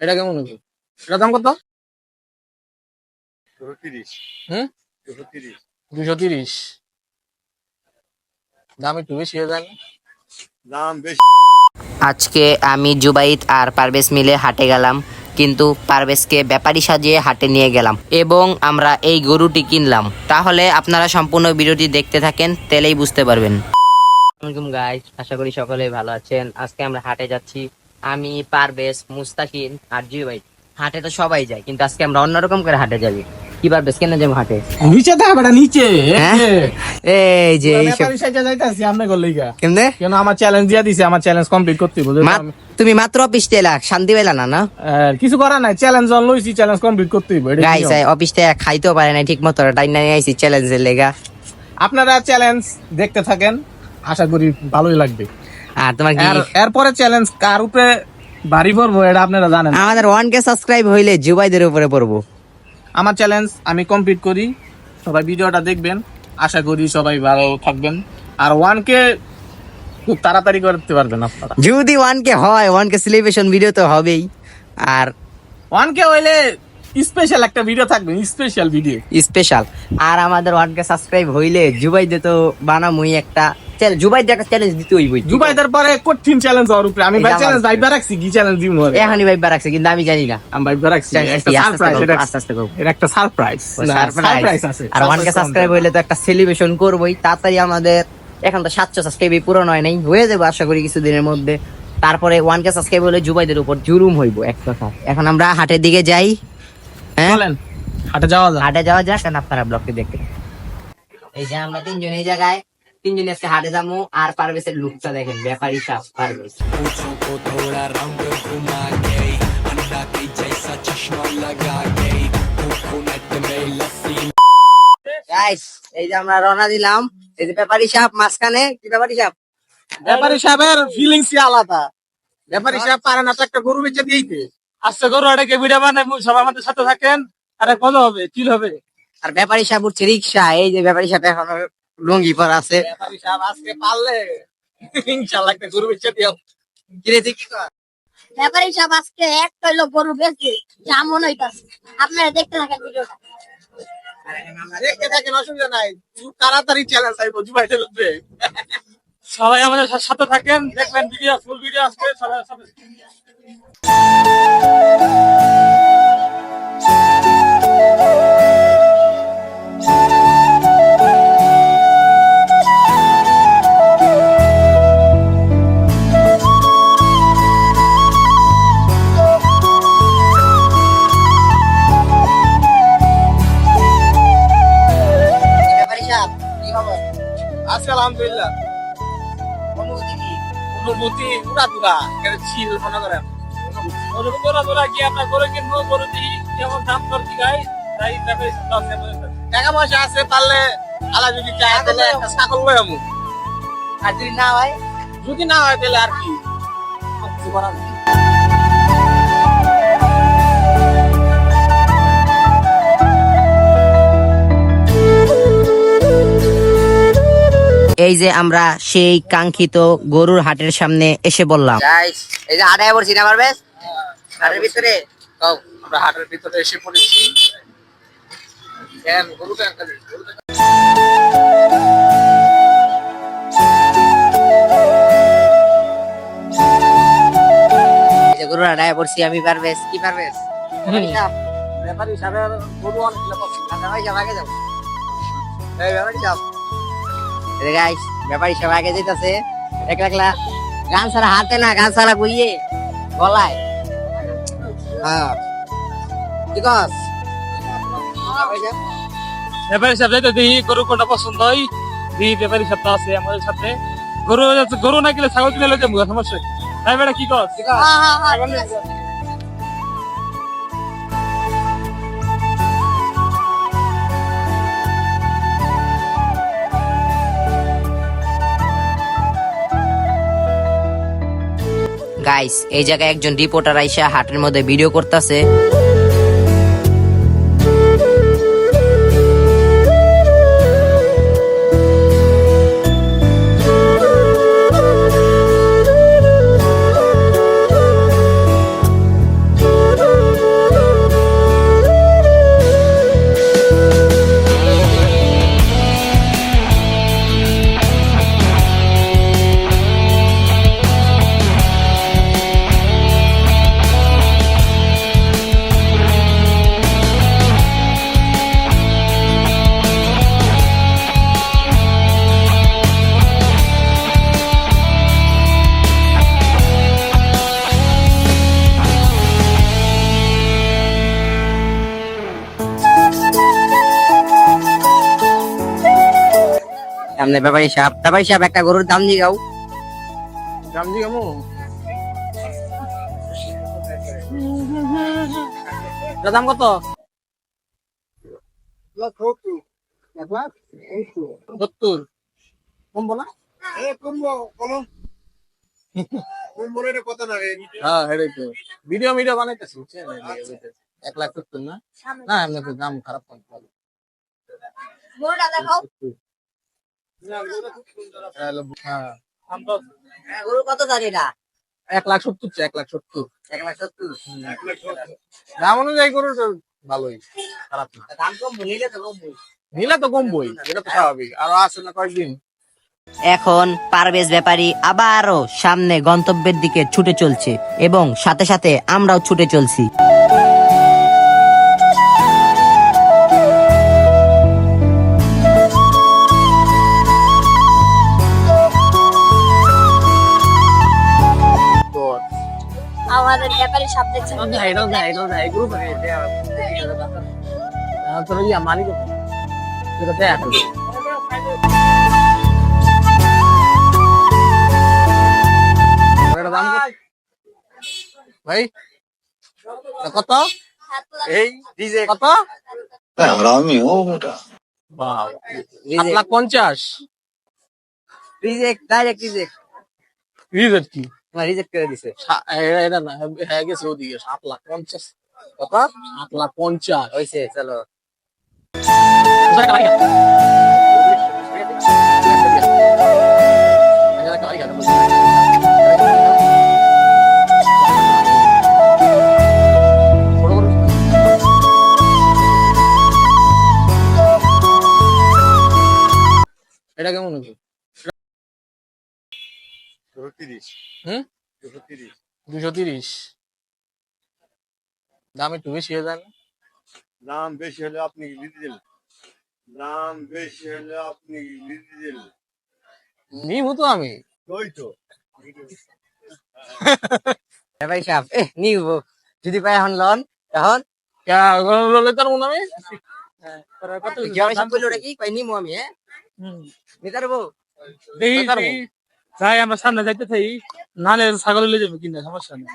এটা কেমন হবে এটা দাম কত? হুম? দুশো তিরিশ। দাম একটু বেশি হয়ে যায় না? দাম বেশি। আজকে আমি জুবাইদ আর পারভেজ মিলে হাটে গেলাম কিন্তু পারভেজকে ব্যাপারী সাজিয়ে হাটে নিয়ে গেলাম এবং আমরা এই গরুটি কিনলাম। তাহলে আপনারা সম্পূর্ণ ভিডিওটি দেখতে থাকেন তেলেই বুঝতে পারবেন। আসসালামাইকুম গাইস আশা করি সকলে ভালো আছেন। আজকে আমরা হাটে যাচ্ছি আমি পারভেজ মুস্তাকিন আর জুবাইদ হাটে তো সবাই যায় কিন্তু আজকে আমরা অন্যরকম করে হাটে যাবি। কি পারভেজ কেন যাব হাটে? নিচে দেখ বেটা নিচে। হ্যাঁ? এই যে যাইতাছি আমনে করলে কেমনে? কেন আমার চ্যালেঞ্জ দিয়া দিছে আমার চ্যালেঞ্জ কমপ্লিট করতে বলে তুমি মাত্র অফিস এলা শান্তি পেলা না না? কিছু করার নাই চ্যালেঞ্জ অন লইছি চ্যালেঞ্জ কমপ্লিট করতে হইব গাইস। অফিস থেকে খাইতেও পারে না ঠিক মতো টাইম নাই আইছি চ্যালেঞ্জের লেগা। আপনারা চ্যালেঞ্জ দেখতে থাকেন আশা করি ভালোই লাগবে। আর তোমার কি? এরপরে চ্যালেঞ্জ কার উপরে ভারী পড়ব এটা আপনারা জানেন। আমাদের ওয়ান কে সাবস্ক্রাইব হইলে জুবাইদের উপরে পড়ব। আমার চ্যালেঞ্জ আমি কমপ্লিট করি। সবাই ভিডিওটা দেখবেন। আশা করি সবাই ভালো থাকবেন। আর ওয়ান কে খুব তাড়াতাড়ি করতে পারবেন আপনারা। যদি ওয়ান কে হয় ওয়ান কে সেলিব্রেশন ভিডিও তো হবেই। আর ওয়ান কে হইলে স্পেশাল একটা ভিডিও থাকবে স্পেশাল ভিডিও স্পেশাল আর আমাদের ওয়ান কে সাবস্ক্রাইব হইলে জুবাইদে তো বানামুই একটা একটা চ্যালেঞ্জ দিতে জুবাইদের পরে কঠিন চ্যালেঞ্জ উপরে। আমি ভাই চ্যালেঞ্জ আমার- রাখছি কি চ্যালেঞ্জ দিব না ভাই রাখছে কিন্তু আমি জানি না। আমি ভাইবা রাখছি একটা আস্তে আস্তে সারপ্রাইজ এটা আস্তে আস্তে করব। এটা একটা সারপ্রাইজ সারপ্রাইজ আছে। আর ওয়ান কে সাবস্ক্রাইব হইলে তো একটা সেলিব্রেশন করবোই তাড়াতাড়ি আমাদের এখন তো সাতশো সাবস্ক্রাইব পূরণ হয় নাই হয়ে যাবে আশা করি কিছুদিনের মধ্যে। তারপরে ওয়ান কে সাবস্ক্রাইব হলে জুবাইদের উপর জুরুম হইব এক কথা। এখন আমরা হাটের দিকে যাই হ্যাঁ? হাটে যাওয়া যাক। হাটে যাওয়া যাক আপনারা ব্লগটি দেখতে। এই যে আমরা তিনজন এই জায়গায়। তিনজন আজকে হাটে যাব আর পারভেজের লুকটা দেখেন ব্যাপারী সাপ পারভেজ। এই যে আমরা রওনা দিলাম এই যে ব্যাপারী সাপ মাঝখানে কি ব্যাপারী সাপ ব্যাপারী সাহেবের ফিলিংস আলাদা। ব্যাপারী সাহেব পারে না একটা গরু বেচে দিয়েছে। আজকে গরু এটাকে ভিডিও বানাই সবাই আমাদের সাথে থাকেন আরে কত হবে চিল হবে। আর ব্যাপারী সাপ উঠছে রিক্সা এই যে ব্যাপারী সাপ এখন লুঙ্গি পর আছে। আজকে পারলে? ইনশাল্লাহ একটা গরু বেচে দিও। কিরে ব্যাপারী সব আজকে এক কইলো গরু বেশি যেমন হইতাছে। আপনারা দেখতে থাকেন ভিডিওটা। দেখতে থাকেন অসুবিধা নাই। খুব তাড়াতাড়ি চ্যালেঞ্জ আইবো জুবাই ঠেলবে সবাই আমাদের সাথে থাকেন দেখবেন ভিডিও ফুল ভিডিও আসবে সবাই সাথে আজকে আলহামদুলিল্লাহ। অনুভূতি উড়া দুরা ছিল মনে করেন। অনুভূতি উড়া দুরা গিয়ে আমরা গরু কিনবো গরু দিই কেমন দাম দর কি গাই তাই ব্যাপারে আছে টাকা পয়সা আছে পারলে আলা যদি চায় তাহলে একটা ছাগল লই আমু আর যদি না হয়? যদি না হয় তাহলে আর কি? কিছু করার এই যে আমরা সেই কাঙ্ক্ষিত গরুর হাটের সামনে এসে বললাম। এই যে হাটে পড়ছি না পারবে হাটের ভিতরে? আমরা হাটের ভিতরে এসে পড়েছি। গরুর পড়ছি আমি পারবে কি পারবে ব্যাপারী গরু অনেকগুলো পছন্দ। আগে যাব। এই ব্যাপারী সব গাইস ব্যাপারী সব আগে যেতেছে একলা একলা গান ছাড়া হাতে না গান ছাড়া বইয়ে গলায়। হ্যাঁ। ঠিক আছে ব্যাপারী সাহেব যাইতে দিই গরু কোনটা পছন্দ হয়? দিই ব্যাপারী সাহেব তো আছে আমাদের সাথে। গরু গরু না গেলে ছাগল কিনে লইতে সমস্যা তাই বেটা কি কর গাইস এই জায়গায় একজন রিপোর্টার আইসা হাটের মধ্যে ভিডিও করতেছে। সামনে ব্যাপারী সাহেব ব্যাপারী সাহেব একটা গরুর দাম দিয়ে গাও দাম এটার দাম কত? সত্তর। কমো। হ্যাঁ ভিডিও ভিডিও বানাইতেছি। এক লাখ সত্তর না? না এমনি দাম খারাপ কম গরুটা দেখাও হ্যাঁ গরু কত দাম এটা এক লাখ সত্তর এক লাখ সত্তর। এক লাখ সত্তর? দাম অনুযায়ী গরু ভালোই। খারাপ না। দাম কম নিলে তো কম নিলে তো কমবই এটা তো স্বাভাবিক। আরও আছে না কয়েকদিন এখন পারভেজ ব্যাপারী আবারও সামনে গন্তব্যের দিকে ছুটে চলছে এবং সাথে সাথে আমরাও ছুটে চলছি। ব্যাপারে সব দেখছেন এটাও দেয়, এটাও দেয়, এটাও দেয়, এগুলো দেয়, দেয়। আহ, তোর ইয়া মালিক এটা দেয় এখন। এটার দাম কত? ভাই এটা কত এই ডিজে কত হারামি ও বেটা বাবা, সাত লাখ পঞ্চাশ রিজেক্ট ডাইরেক্ট রিজেক্ট রিজেক্ট কি রিজেক্ট করে দিছে। এটা না হ্যাঁ গেছে ওদিকে সাত লাখ পঞ্চাশ। কত? সাত লাখ পঞ্চাশ। হয়েছে চলো। তিরিশ দাম একটু বেশি হয়ে যায় দাম বেশি হলে আপনি দিতে দিলেন? দাম বেশি হলে আপনি দিতে দিলেন? নিবো তো আমি। ওই তো। ব্যাপারী সাহেব এ নিব যদি পাই এখন লন এখন? মনে আমি বলল কই নিমু আমি হ্যাঁ? দেখি যাই আমরা সামনে যাইতে থাকি নালে ছাগল লিয়ে যাব কিনা সমস্যা নেই।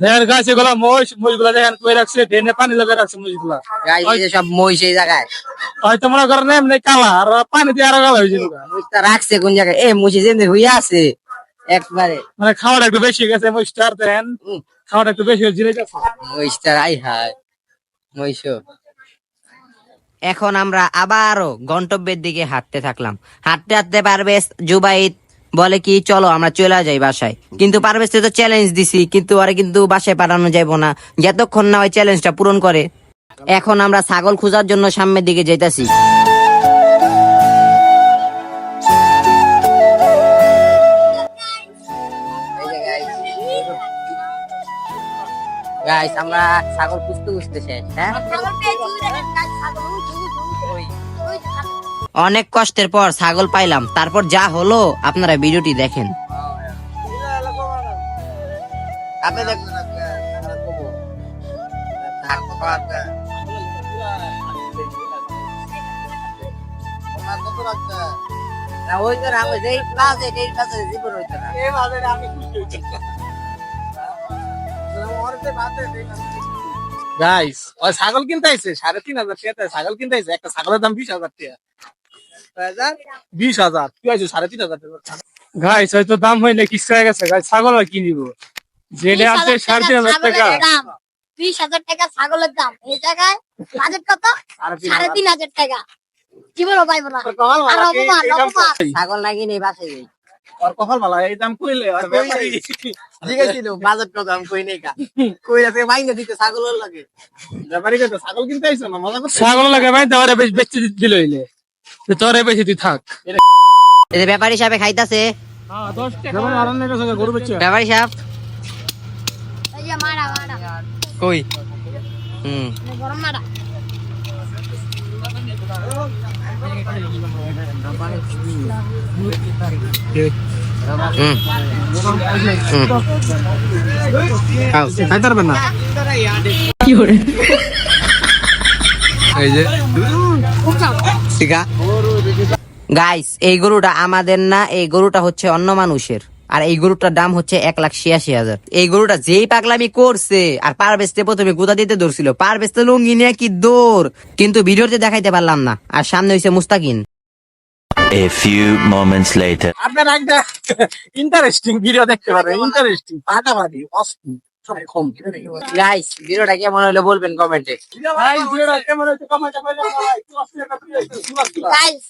দেখেন গাছে গুলা মহিষ মহিষগুলা দেখেন কই রাখছে ডেনে পানি লাগা রাখছে মহিষগুলা সব জায়গায়। হয়তো মনে করেন এমনি কালা আর পানি দিয়ে আরও কালা হয়েছে গুলা। রাখছে কোন জায়গায়? এ হইয়া আছে। একবারে। মানে খাওয়াটা একটু বেশি গেছে মহিষটার দেখেন। খাওয়াটা একটু বেশি জিরে যাচ্ছে মহিষটার আই হায়। মহিষ এখন আমরা আবারও গন্তব্যের দিকে হাঁটতে থাকলাম। হাঁটতে হাঁটতে পারবেশ জুবাইদ বলে কি, চলো, আমরা চলে যাই বাসায়। কিন্তু পারবেশ তো চ্যালেঞ্জ দিছি, কিন্তু আরে কিন্তু বাসায় পাঠানো যাইব না। যতক্ষণ না ওই চ্যালেঞ্জটা পূরণ করে, এখন আমরা ছাগল খোঁজার জন্য সামনের দিকে যাইতাছি। গাইস আমরা ছাগল পুষতে খুঁজতে শেষ হ্যাঁ? ওই ওই যে, ওই যে, ওই যে, ওই যে। অনেক কষ্টের পর ছাগল পাইলাম তারপর যা হলো আপনারা ভিডিওটি দেখেন গাইস ওই ছাগল কিনতে আইছে সাড়ে তিন হাজার টাকা ছাগল কিনতে আইছে একটা ছাগলের দাম বিশ হাজার টাকা। বিশ হাজার তুই আইছো সাড়ে তিন হাজার টাকা? গাইস হয়তো দাম হইলে কিছু হয়ে গেছে। গাইস ছাগল আর কি নিব? যেটা আছে সাড়ে তিন হাজার টাকা। বিশ হাজার টাকা ছাগলের দাম। এই জায়গায় বাজেট কত? সাড়ে তিন হাজার। টাকা। না এই কাম অপমান। করছে। ছাগল নাকি নেই বাসে যাই ওর কপাল ভালো এই দাম কইলে আর ব্যাপারী জিজ্ঞাসিল বাজেট কত আমি কই নেই কা কই আছে মাইনে দিতে ছাগলের লাগে। ব্যাপারী কইতো ছাগল কিনতে আইছো না? মজা করছিস? ছাগল লাগে ভাই তোরে বেশ বেচতে দিল হইলে। তো তোরে বেশি তুই থাক। এই যে ব্যাপারী সাহেব খাইতাছে। হ্যাঁ 10 টাকা। আরাম কাছে গরু বেচছে ব্যাপারী সাহেব। এই যে মারা মারা। কই? হুম। গরম মারা। গাইস এই গরুটা আমাদের না এই গরুটা হচ্ছে অন্য মানুষের। আর এই গরুটার দাম হচ্ছে এক লাখ ছিয়াশি হাজার। এই গরুটা যেই পাগলামি করছে আর পার বেচতে প্রথমে গুদা দিতে ধরছিল পার বেচতে লুঙ্গি নিয়ে কি দৌড়? কিন্তু ভিডিওতে দেখাইতে পারলাম না আর সামনে হইছে Mustakin. A few moments later. আপনারা একটা ইন্টারেস্টিং ভিডিও দেখতে পারেন ইন্টারেস্টিং ফাটাফাটি অস্থির গাইস ভিডিওটা কেমন হলো বলবেন কমেন্টে। ভাই ভিডিওটা কেমন হয়েছে কমেন্টে বলে ভাই একটু অস্থির একটা ভিডিও হয়েছে, সুবাস্তি। গাইস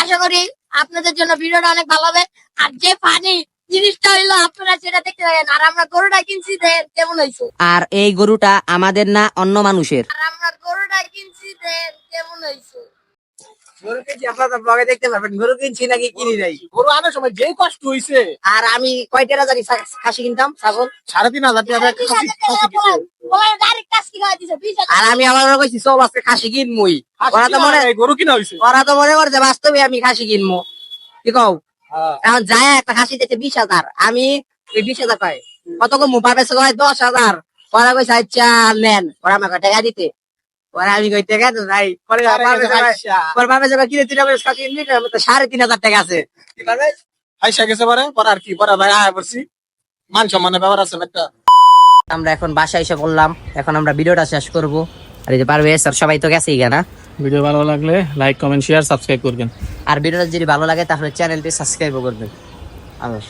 আশা করি আপনাদের জন্য ভিডিওটা অনেক ভালো হবে। আর যে ফানি জিনিসটা হইল আপনারা সেটা দেখতে পারেন আর আমরা গরুটা কিনছি দেন কেমন হয়েছে আর এই গরুটা আমাদের না অন্য মানুষের। আর আমরা গরুটা কিনছি দেন কেমন হয়েছে গরু কিনছি আপনারা ব্লগে দেখতে পারবেন গরু কিনছি নাকি কিনি নাই? গরু আনার সময় যে কষ্ট হইছে। আর আমি জানি খাসি কিনতাম ছাগল? সাড়ে তিন হাজার টাকা খাসি আর আমি আমার কইছি সব আজকে খাসি কিনমুই। ওরা তো মনে গরু কিনা হয়েছে ওরা তো মনে করছে বাস্তবে আমি খাসি কিনবো কি কও? এখন যায় একটা খাসি দিতে বিশ হাজার। আমি ওই বিশ হাজার পাই কত কম? পাবে কয়? দশ হাজার। ওরা কইছে আচ্ছা নেন। ওরা আমাকে টাকা দিতে। ওরা আমি কই টাকা তো নাই। পরে আরে, পারবে আচ্ছা। কিনে তিন হাজার সাড়ে তিন হাজার টাকা আছে। কি পারবে আইসা গেছে পরে? পরে আর কি? পরে ভাই আয় পড়ছি মান সম্মানের ব্যাপার আছে একটা আমরা এখন বাসায় এসে বললাম এখন আমরা ভিডিওটা শেষ করব। আর এই যে পারবে স্যার সবাই তো গেছেই না? ভিডিও ভালো লাগলে লাইক কমেন্ট শেয়ার সাবস্ক্রাইব করবেন। আর ভিডিওটা যদি ভালো লাগে তাহলে চ্যানেলটি সাবস্ক্রাইবও করবেন। আল্লাহ।